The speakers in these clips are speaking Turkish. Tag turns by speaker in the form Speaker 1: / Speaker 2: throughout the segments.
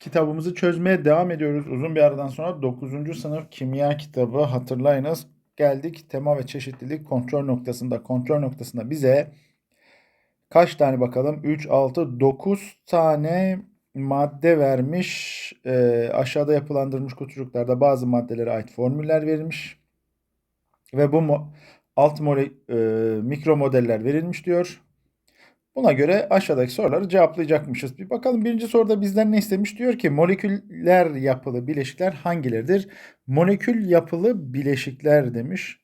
Speaker 1: kitabımızı çözmeye devam ediyoruz. Uzun bir aradan sonra 9. sınıf kimya kitabı hatırlayınız. Geldik tema ve çeşitlilik kontrol noktasında. Kontrol noktasında bize kaç tane bakalım? 3, 6, 9 tane madde vermiş. Ee, aşağıda yapılandırılmış kutucuklarda bazı maddelere ait formüller verilmiş. Ve bu mo- alt mole, e, mikro modeller verilmiş diyor. Buna göre aşağıdaki soruları cevaplayacakmışız. Bir bakalım birinci soruda bizden ne istemiş? Diyor ki moleküller yapılı bileşikler hangileridir? Molekül yapılı bileşikler demiş.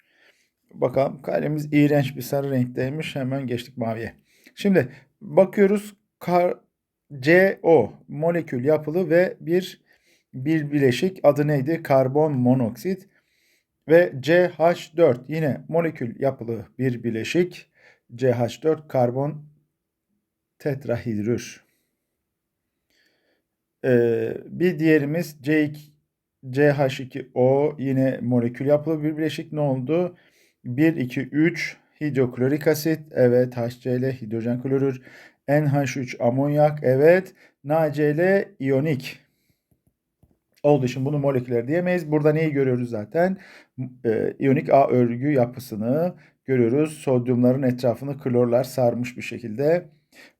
Speaker 1: Bakalım kalemiz iğrenç bir sarı renkteymiş. Hemen geçtik maviye. Şimdi bakıyoruz kar, CO molekül yapılı ve bir bir bileşik adı neydi? Karbon monoksit ve CH4 yine molekül yapılı bir bileşik. CH4 karbon tetrahidrür. Ee, bir diğerimiz C2, CH2O yine molekül yapılı bir bileşik ne oldu? 1, 2, 3 hidroklorik asit. Evet HCl hidrojen klorür. NH3 amonyak. Evet NaCl iyonik. Olduğu için bunu moleküler diyemeyiz. Burada neyi görüyoruz zaten? Ee, iyonik A örgü yapısını görüyoruz. Sodyumların etrafını klorlar sarmış bir şekilde.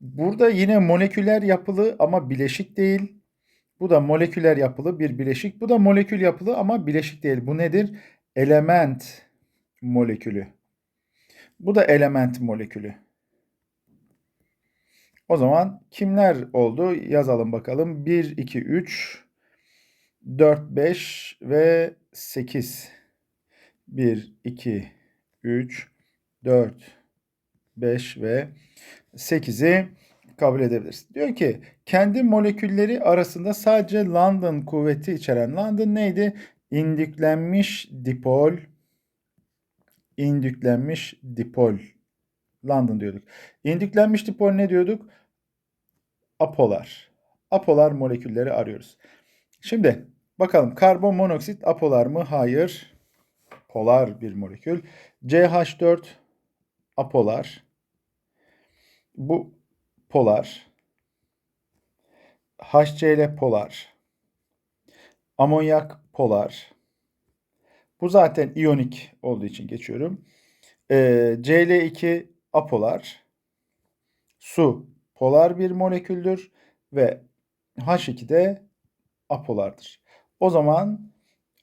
Speaker 1: Burada yine moleküler yapılı ama bileşik değil. Bu da moleküler yapılı bir bileşik. Bu da molekül yapılı ama bileşik değil. Bu nedir? Element molekülü. Bu da element molekülü. O zaman kimler oldu? Yazalım bakalım. 1, 2, 3, 4, 5 ve 8. 1, 2, 3, 4, 5 ve 8'i kabul edebiliriz. Diyor ki kendi molekülleri arasında sadece London kuvveti içeren London neydi? İndüklenmiş dipol indüklenmiş dipol London diyorduk. İndüklenmiş dipol ne diyorduk? Apolar. Apolar molekülleri arıyoruz. Şimdi bakalım karbon monoksit apolar mı? Hayır. Polar bir molekül. CH4 apolar. Bu polar. HCl polar. Amonyak polar. Bu zaten iyonik olduğu için geçiyorum. Ee, Cl2 apolar. Su polar bir moleküldür ve H2 de apolardır. O zaman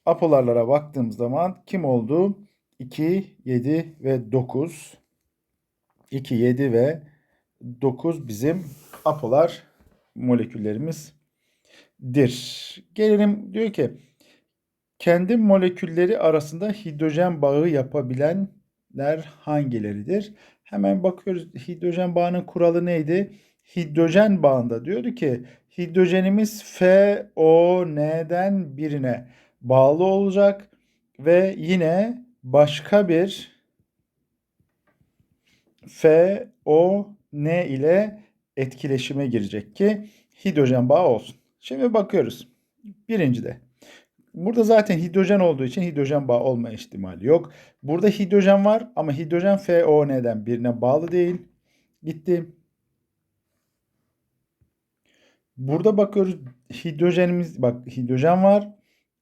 Speaker 1: apolarlara baktığımız zaman kim oldu? 2, 7 ve 9. 2, 7 ve 9 bizim apolar moleküllerimizdir. Gelelim diyor ki kendi molekülleri arasında hidrojen bağı yapabilenler hangileridir? Hemen bakıyoruz hidrojen bağının kuralı neydi? Hidrojen bağında diyordu ki hidrojenimiz FON'den birine bağlı olacak ve yine başka bir FON ile etkileşime girecek ki hidrojen bağı olsun. Şimdi bakıyoruz. Birincide. Burada zaten hidrojen olduğu için hidrojen bağı olma ihtimali yok. Burada hidrojen var ama hidrojen FON'den birine bağlı değil. Gitti. Burada bakıyoruz hidrojenimiz bak hidrojen var.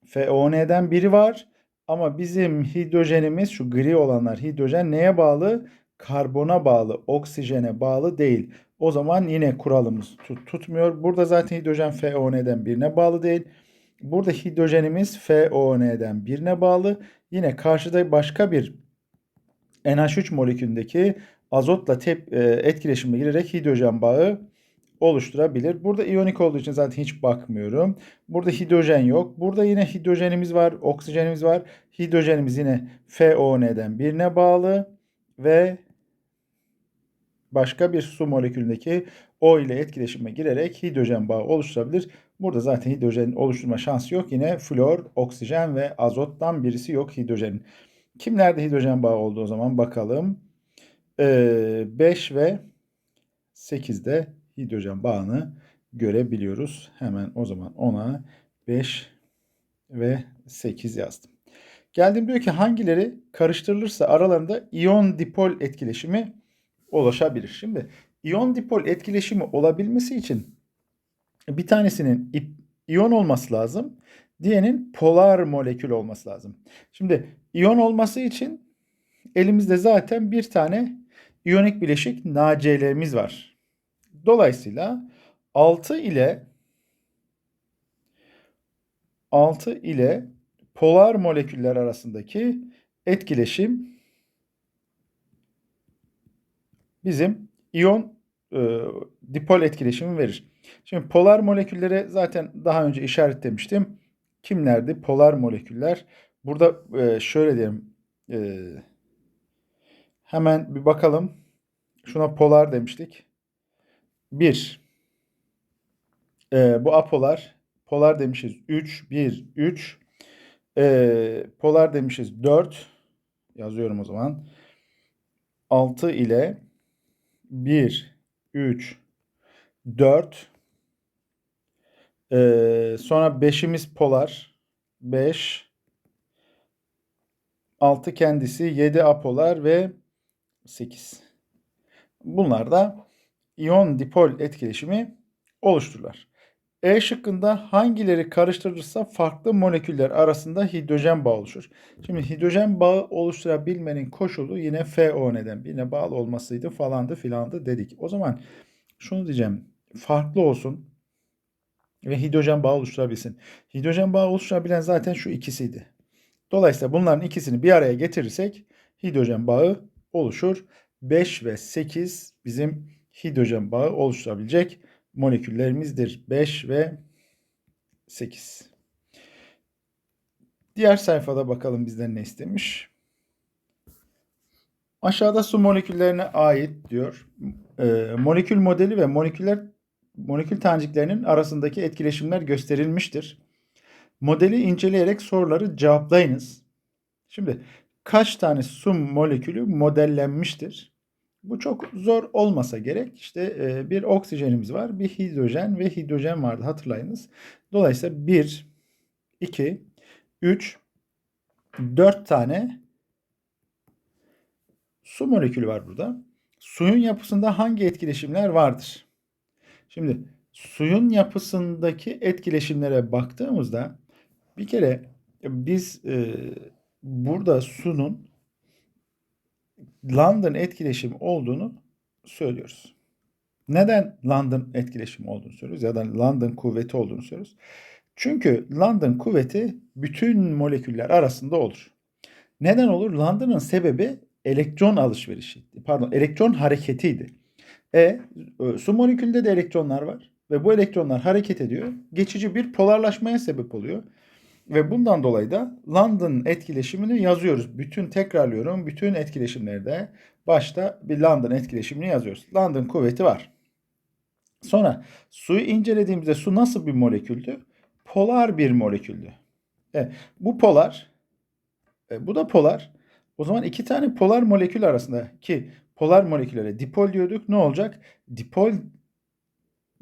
Speaker 1: FON'den biri var. Ama bizim hidrojenimiz şu gri olanlar hidrojen neye bağlı? Karbona bağlı, oksijene bağlı değil. O zaman yine kuralımız tut, tutmuyor. Burada zaten hidrojen FON'den birine bağlı değil. Burada hidrojenimiz FON'den birine bağlı. Yine karşıda başka bir NH3 molekülündeki azotla tep, e, etkileşime girerek hidrojen bağı oluşturabilir. Burada iyonik olduğu için zaten hiç bakmıyorum. Burada hidrojen yok. Burada yine hidrojenimiz var, oksijenimiz var. Hidrojenimiz yine FON'den birine bağlı ve başka bir su molekülündeki O ile etkileşime girerek hidrojen bağı oluşturabilir. Burada zaten hidrojen oluşturma şansı yok. Yine flor, oksijen ve azottan birisi yok hidrojenin. Kimlerde hidrojen bağı oldu o zaman bakalım. Ee, 5 ve 8'de hidrojen bağını görebiliyoruz. Hemen o zaman ona 5 ve 8 yazdım. Geldim diyor ki hangileri karıştırılırsa aralarında iyon dipol etkileşimi ulaşabilir. Şimdi iyon dipol etkileşimi olabilmesi için bir tanesinin iyon olması lazım. Diğerinin polar molekül olması lazım. Şimdi iyon olması için elimizde zaten bir tane iyonik bileşik NaCl'miz var. Dolayısıyla 6 ile 6 ile polar moleküller arasındaki etkileşim bizim iyon e, dipol etkileşimi verir. Şimdi polar moleküllere zaten daha önce işaretlemiştim. Kimlerdi? Polar moleküller. Burada e, şöyle diyelim. E, hemen bir bakalım. Şuna polar demiştik. 1. E, bu apolar. Polar demişiz 3. 1, 3. E, polar demişiz 4. Yazıyorum o zaman. 6 ile 1, 3, 4. Ee, sonra 5'imiz polar. 5. 6 kendisi. 7 apolar ve 8. Bunlar da iyon dipol etkileşimi oluştururlar. E şıkkında hangileri karıştırılırsa farklı moleküller arasında hidrojen bağı oluşur. Şimdi hidrojen bağı oluşturabilmenin koşulu yine FO neden birine bağlı olmasıydı falandı filandı dedik. O zaman şunu diyeceğim. Farklı olsun ve hidrojen bağı oluşturabilsin. Hidrojen bağı oluşturabilen zaten şu ikisiydi. Dolayısıyla bunların ikisini bir araya getirirsek hidrojen bağı oluşur. 5 ve 8 bizim hidrojen bağı oluşturabilecek moleküllerimizdir. 5 ve 8. Diğer sayfada bakalım bizden ne istemiş. Aşağıda su moleküllerine ait diyor. E, molekül modeli ve moleküller molekül taneciklerinin arasındaki etkileşimler gösterilmiştir. Modeli inceleyerek soruları cevaplayınız. Şimdi kaç tane su molekülü modellenmiştir? Bu çok zor olmasa gerek. İşte e, bir oksijenimiz var, bir hidrojen ve hidrojen vardı hatırlayınız. Dolayısıyla 1, 2, 3, 4 tane su molekülü var burada. Suyun yapısında hangi etkileşimler vardır? Şimdi suyun yapısındaki etkileşimlere baktığımızda bir kere biz e, burada sunun London etkileşimi olduğunu söylüyoruz. Neden London etkileşimi olduğunu söylüyoruz ya da London kuvveti olduğunu söylüyoruz. Çünkü London kuvveti bütün moleküller arasında olur. Neden olur? London'ın sebebi elektron alışverişi. Pardon, elektron hareketiydi. E, e su molekülünde de elektronlar var ve bu elektronlar hareket ediyor. Geçici bir polarlaşmaya sebep oluyor. Ve bundan dolayı da London etkileşimini yazıyoruz. Bütün tekrarlıyorum. Bütün etkileşimlerde başta bir London etkileşimini yazıyoruz. London kuvveti var. Sonra suyu incelediğimizde su nasıl bir moleküldü? Polar bir moleküldü. Evet, bu polar, e, bu da polar. O zaman iki tane polar molekül arasında ki polar moleküllere dipol diyorduk. Ne olacak? Dipol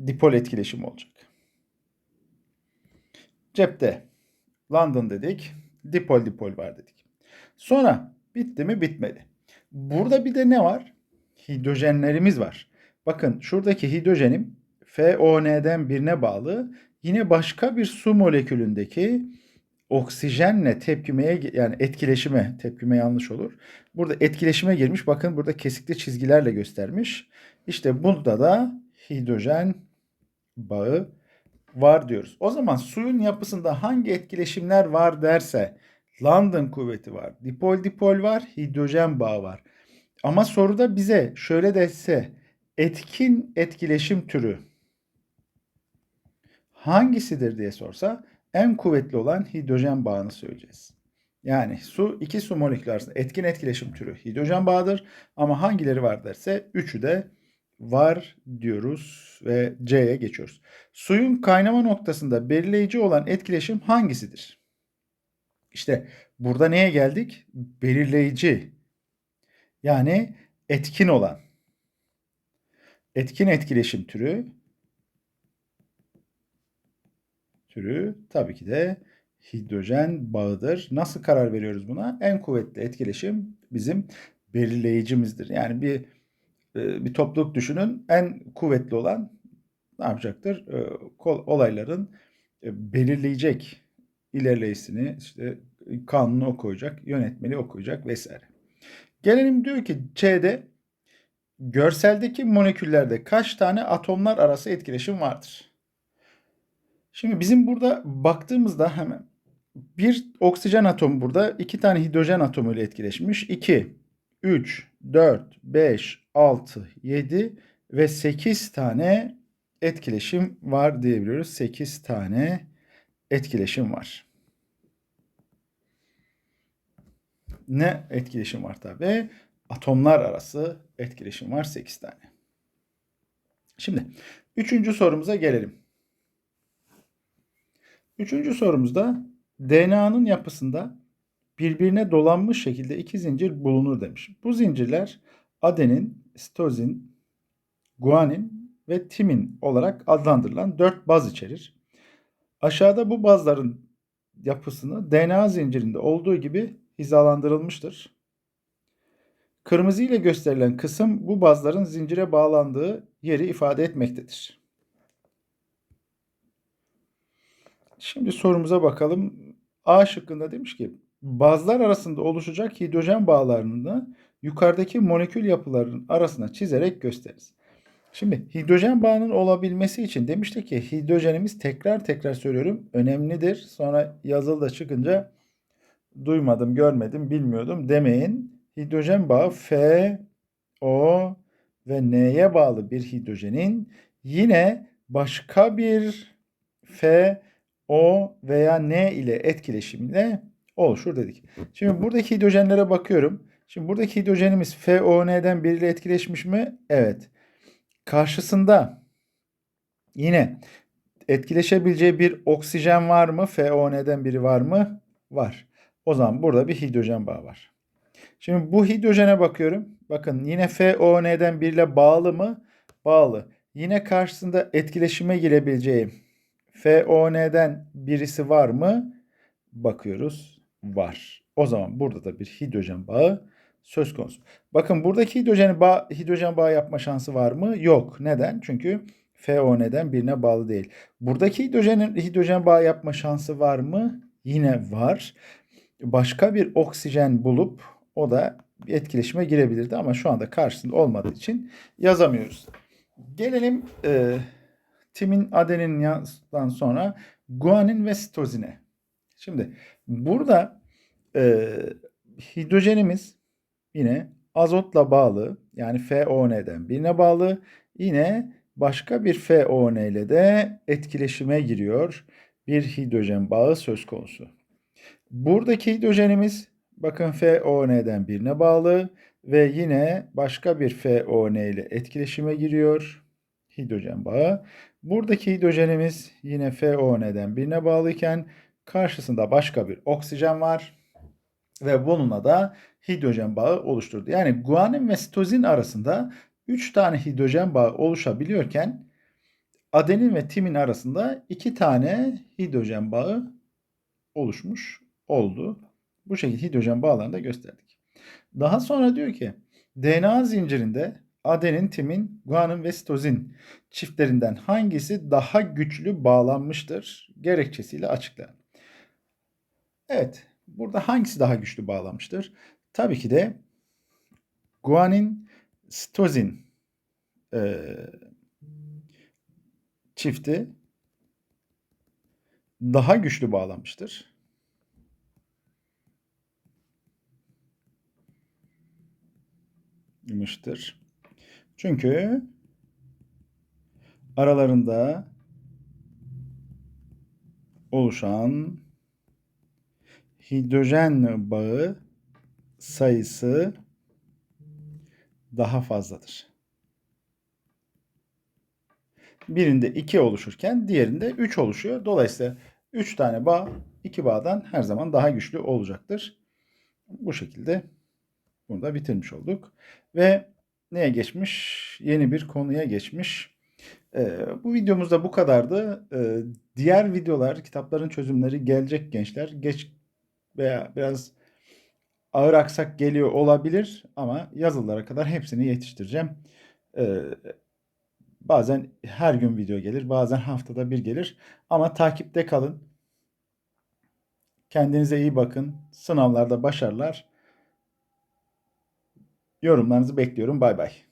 Speaker 1: dipol etkileşimi olacak. Cepte London dedik. Dipol dipol var dedik. Sonra bitti mi bitmedi. Burada bir de ne var? Hidrojenlerimiz var. Bakın şuradaki hidrojenim FON'den birine bağlı. Yine başka bir su molekülündeki oksijenle tepkimeye yani etkileşime tepkime yanlış olur. Burada etkileşime girmiş. Bakın burada kesikli çizgilerle göstermiş. İşte burada da hidrojen bağı var diyoruz. O zaman suyun yapısında hangi etkileşimler var derse London kuvveti var, dipol dipol var, hidrojen bağı var. Ama soruda bize şöyle dese etkin etkileşim türü hangisidir diye sorsa en kuvvetli olan hidrojen bağını söyleyeceğiz. Yani su iki su molekülü arasında etkin etkileşim türü hidrojen bağıdır ama hangileri var derse üçü de var diyoruz ve C'ye geçiyoruz. Suyun kaynama noktasında belirleyici olan etkileşim hangisidir? İşte burada neye geldik? Belirleyici. Yani etkin olan. Etkin etkileşim türü türü tabii ki de hidrojen bağıdır. Nasıl karar veriyoruz buna? En kuvvetli etkileşim bizim belirleyicimizdir. Yani bir bir topluluk düşünün. En kuvvetli olan ne yapacaktır? E, olayların e, belirleyecek ilerleyişini işte kanunu okuyacak, yönetmeni okuyacak vesaire. Gelelim diyor ki C'de görseldeki moleküllerde kaç tane atomlar arası etkileşim vardır? Şimdi bizim burada baktığımızda hemen bir oksijen atomu burada iki tane hidrojen atomu ile etkileşmiş. 2, 3, 4, 5, 6, 7 ve 8 tane etkileşim var diyebiliyoruz. 8 tane etkileşim var. Ne etkileşim var tabi? Atomlar arası etkileşim var 8 tane. Şimdi üçüncü sorumuza gelelim. Üçüncü sorumuzda DNA'nın yapısında birbirine dolanmış şekilde iki zincir bulunur demiş. Bu zincirler adenin, sitozin, guanin ve timin olarak adlandırılan dört baz içerir. Aşağıda bu bazların yapısını DNA zincirinde olduğu gibi hizalandırılmıştır. Kırmızı ile gösterilen kısım bu bazların zincire bağlandığı yeri ifade etmektedir. Şimdi sorumuza bakalım. A şıkkında demiş ki bazlar arasında oluşacak hidrojen bağlarını yukarıdaki molekül yapılarının arasına çizerek gösteririz. Şimdi hidrojen bağının olabilmesi için demiştik ki hidrojenimiz tekrar tekrar söylüyorum önemlidir. Sonra yazılı çıkınca duymadım, görmedim, bilmiyordum demeyin. Hidrojen bağı F, O ve N'ye bağlı bir hidrojenin yine başka bir F, O veya N ile etkileşimiyle oluşur dedik. Şimdi buradaki hidrojenlere bakıyorum. Şimdi buradaki hidrojenimiz FON'den biriyle etkileşmiş mi? Evet. Karşısında yine etkileşebileceği bir oksijen var mı? FON'den biri var mı? Var. O zaman burada bir hidrojen bağı var. Şimdi bu hidrojene bakıyorum. Bakın yine FON'den biriyle bağlı mı? Bağlı. Yine karşısında etkileşime girebileceği FON'den birisi var mı? Bakıyoruz. Var. O zaman burada da bir hidrojen bağı söz konusu. Bakın buradaki hidrojen bağ, hidrojen bağı yapma şansı var mı? Yok. Neden? Çünkü FON'den birine bağlı değil. Buradaki hidrojenin hidrojen bağı yapma şansı var mı? Yine var. Başka bir oksijen bulup o da etkileşime girebilirdi ama şu anda karşısında olmadığı için yazamıyoruz. Gelelim e, timin adenin'den sonra guanin ve sitozine. Şimdi burada e, hidrojenimiz yine azotla bağlı yani FON'den birine bağlı. Yine başka bir FON ile de etkileşime giriyor. Bir hidrojen bağı söz konusu. Buradaki hidrojenimiz bakın FON'den birine bağlı ve yine başka bir FON ile etkileşime giriyor. Hidrojen bağı. Buradaki hidrojenimiz yine FON'den birine bağlıyken karşısında başka bir oksijen var ve bununla da hidrojen bağı oluşturdu. Yani guanin ve sitozin arasında 3 tane hidrojen bağı oluşabiliyorken adenin ve timin arasında 2 tane hidrojen bağı oluşmuş oldu. Bu şekilde hidrojen bağlarını da gösterdik. Daha sonra diyor ki DNA zincirinde adenin, timin, guanin ve sitozin çiftlerinden hangisi daha güçlü bağlanmıştır gerekçesiyle açıklayalım. Evet, burada hangisi daha güçlü bağlanmıştır? Tabii ki de guanin, sitozin e, çifti daha güçlü bağlanmıştır. mıştır. Çünkü aralarında oluşan hidrojen bağı sayısı daha fazladır. Birinde 2 oluşurken diğerinde 3 oluşuyor. Dolayısıyla 3 tane bağ 2 bağdan her zaman daha güçlü olacaktır. Bu şekilde bunu da bitirmiş olduk. Ve neye geçmiş? Yeni bir konuya geçmiş. Ee, bu videomuzda bu kadardı. Ee, diğer videolar, kitapların çözümleri gelecek gençler. Geç veya biraz ağır aksak geliyor olabilir ama yazılara kadar hepsini yetiştireceğim. Ee, Bazen her gün video gelir, bazen haftada bir gelir. Ama takipte kalın. Kendinize iyi bakın. Sınavlarda başarılar. Yorumlarınızı bekliyorum. Bay bay.